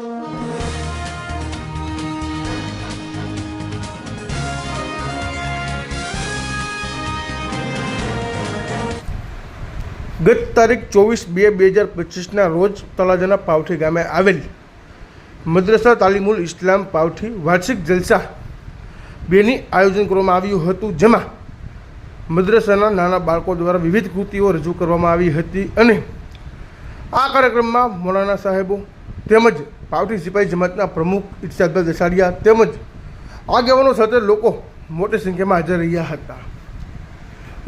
ગત તારીખ ચોવીસ બે બે હજાર પચીસના રોજ તળાજાના પાવઠી ગામે આવેલ મદ્રસા તાલીમુલ ઇસ્લામ પાવઠી વાર્ષિક જલસા બેની આયોજન કરવામાં આવ્યું હતું, જેમાં મદ્રસાના નાના બાળકો દ્વારા વિવિધ કૃતિઓ રજૂ કરવામાં આવી હતી અને આ કાર્યક્રમમાં મૌલાના સાહેબો તેમજ પાવઠી સિપાહી જમાતના પ્રમુખ ઇર્શાદભાઈ દસાડિયા તેમજ આગેવાનો સાથે લોકો મોટી સંખ્યામાં હાજર રહ્યા હતા.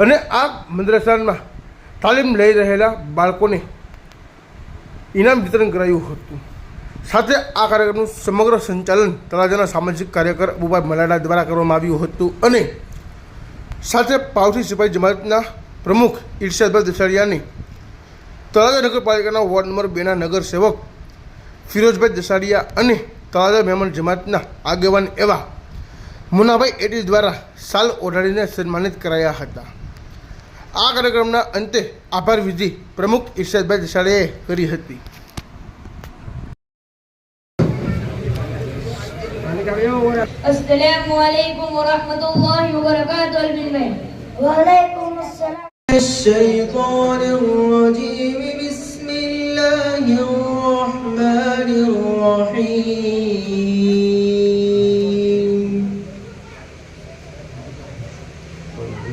અને આ મદ્રસામાં તાલીમ લઈ રહેલા બાળકોને ઇનામ વિતરણ કરાયું હતું. સાથે આ કાર્યક્રમનું સમગ્ર સંચાલન તળાજાના સામાજિક કાર્યકર અબુભાઈ મલાડા દ્વારા કરવામાં આવ્યું હતું અને સાથે પાવઠી સિપાહી જમાતના પ્રમુખ ઇર્શાદભાઈ દસાડિયાની તળાજા નગરપાલિકાના વોર્ડ નંબર બેના નગર સેવક ફિરોજભાઈ દસાડિયા અને તળાજા મહેમાન જમાતના આગેવાન એવા મુનાભાઈ એટી દ્વારા સાલ ઓઢાડીને સન્માનિત કરાયા હતા આ કાર્યક્રમના અંતે આભાર વિધિ પ્રમુખ ઇર્શાદભાઈ દસાડિયાએ કરી હતી السلام عليكم ورحمة الله وبركاته المنمي وعليكم السلام الشيطان الرجيم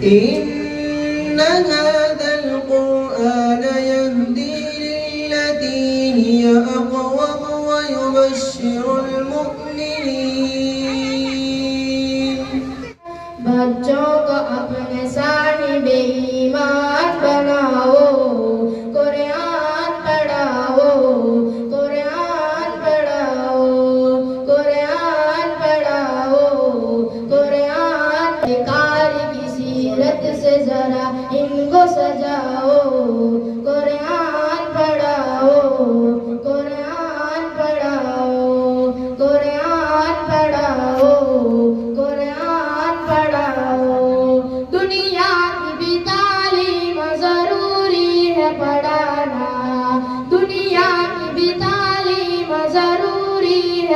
إن هذا القرآن يهدي للتي هي أقوم ويبشر المؤمنين.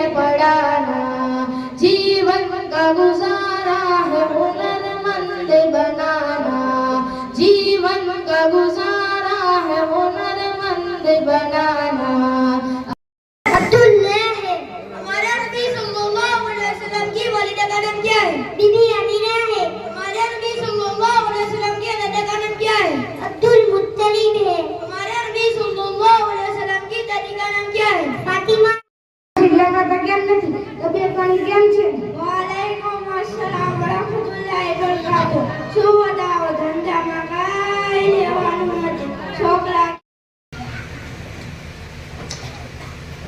पड़ा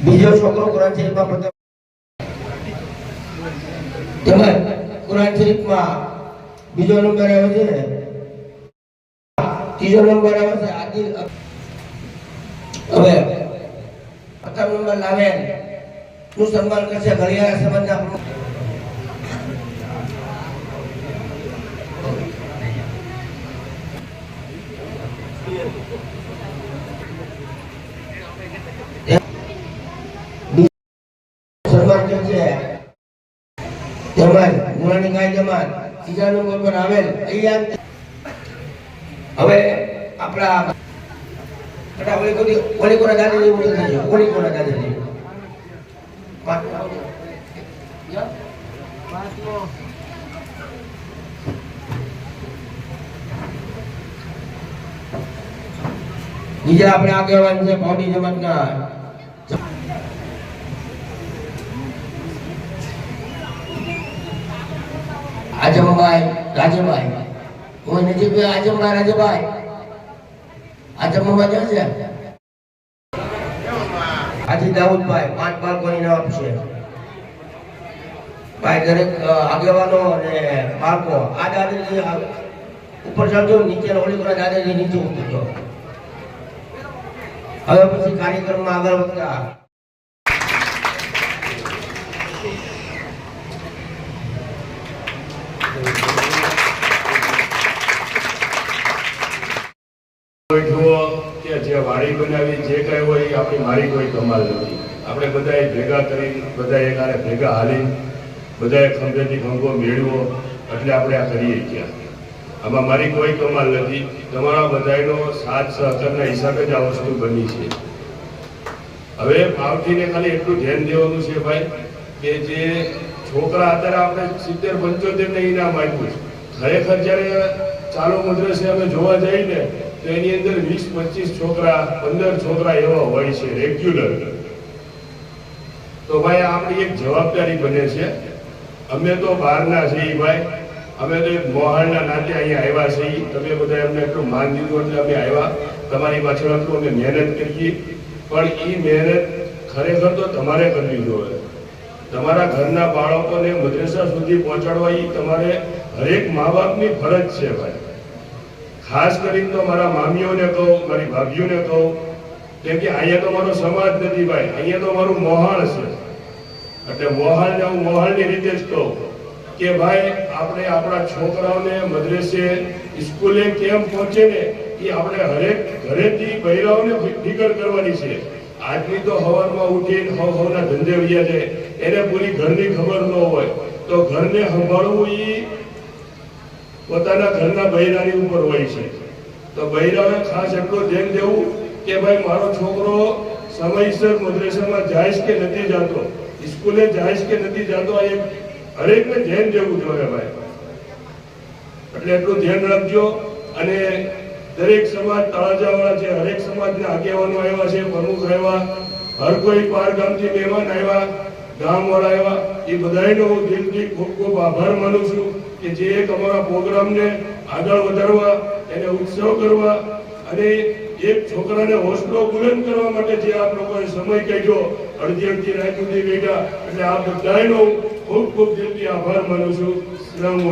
બીજો છોકરો કુરાન શરીફમાં પ્રથમ તેમજ કુરાન શરીફમાં બીજો નંબર આવે છે. ત્રીજો નંબર આવે છે આદિલ હવે પ્રથમ નંબર લાવે નું સન્માન કરશે ઘડિયાળ સમાજના પ્રમુખ. સન્માન જમાન તેમજ ગાય જમાન ત્રીજા નંબર પર આવેલ, અહીંયા હવે આપણા બેટા ઓલી કોની ઓલી કોના દાદાજી ઉડી થઈ ઓલી કોના દાદાજી બીજા આપણે આગેવાન છે, ભાવની જમાતના. આજમભાઈ રાજભાઈ કોઈ નજીકભાઈ આજમભાઈ રાજભાઈ આજમભાઈ છે? આજે દાઉદભાઈ, પાંચ બાળકોની નામ છે. ભાઈ, દરેક આગેવાનો અને બાળકો, આ દાદાજી ઉપર ચડજો નીચે હોળી કરો દાદાજી નીચે ઉતરજો. હવે પછી કાર્યક્રમમાં આગળ વધતા કોઈ જુઓ મારી કોઈ કમાલ નથી. મેળવો, એટલે આપણે આ કરીએ આમાં મારી કોઈ કમાલ નથી. તમારા બધાનો સાથ સહકારના હિસાબે જ આ વસ્તુ બની છે. હવે ભાવથીને ખાલી એટલું ધ્યાન દેવાનું છે ભાઈ, કે જે છોકરા અત્યારે આપણે સિત્તેર, પંચોતેર ને ઇનામ આપ્યું ખરેખર જ્યારે ચાલુ મદ્રસે અમે જોવા જઈએ ને તો એની અંદર વીસ, પચીસ છોકરા, પંદર છોકરા એવા હોય છે રેગ્યુલર તો ભાઈ, આપણી એક જવાબદારી બને છે. અમે તો બહારના છીએ ભાઈ. અમે તો એક મોહાલના નાતે અહીંયા આવ્યા છીએ. તમે બધા અમને એટલું માન દીધું એટલે અમે આવ્યા. તમારી પાછળ આટલું અમે મહેનત કરીએ. પણ એ મહેનત ખરેખર તો તમારે કરવી જોઈએ. તમારા ઘરના બાળકોને મદ્રેસા સુધી પહોંચાડવા એ તમારે હરેક મા બાપની ફરજ છે ભાઈ. ખાસ કરીને તો મારા મામીઓને કહું, મારી ભાભીઓને કહું, કેમ કે અહીંયા તો મારો સમાજ નથી ભાઈ, અહીંયા તો મારું મોહાણ છે. એટલે મોહાણને હું મોહાણની રીતે જ કહું કે ભાઈ, આપણે આપણા છોકરાઓને મદ્રેસે, સ્કૂલે કેમ પહોંચે ને એ આપણે હરેક ઘરેથી બૈરાઓને ફિકર કરવાની છે. આજની તો હવારમાં ઉઠીને હવ હવના ધંધે વૈયા જાય. એને પૂરી ઘરની ખબર ન હોય, તો ઘરને સંભાળવું એ પોતાના ઘરના બૈરાની ઉપર હોય છે. તો બૈરાઓએ ખાસ એટલું ધ્યાન દેવું કે ભાઈ, મારો છોકરો સમયસર મદ્રેસામાં જાય કે નથી જતો? સ્કૂલે જાય કે નથી જતો? એ હરેકને ધ્યાન દેવું જોઈએ ભાઈ. એટલે એટલું ધ્યાન રાખજો. અને દરેક સમાજ તળાજાવાળા છે, હરેક સમાજના આગેવાનો આવ્યા છે, પ્રમુખ આવ્યા, હર કોઈ પાર ગામથી મહેમાન આવ્યા ગામવાળા એવા, એ બધાયનો હું દિલથી ખૂબ ખૂબ આભાર માનું છું કે જે એક અમારા પ્રોગ્રામને આગળ વધારવા, એને ઉત્સવ કરવા અને એક છોકરાને હોસલો બુલંદ કરવા માટે જે આપ લોકોએ સમય કાઢ્યો, અડધી અડધી રાત સુધી બેઠા, એટલે આ બધાનો ખૂબ ખૂબ દિલથી આભાર માનું છું. અસલામ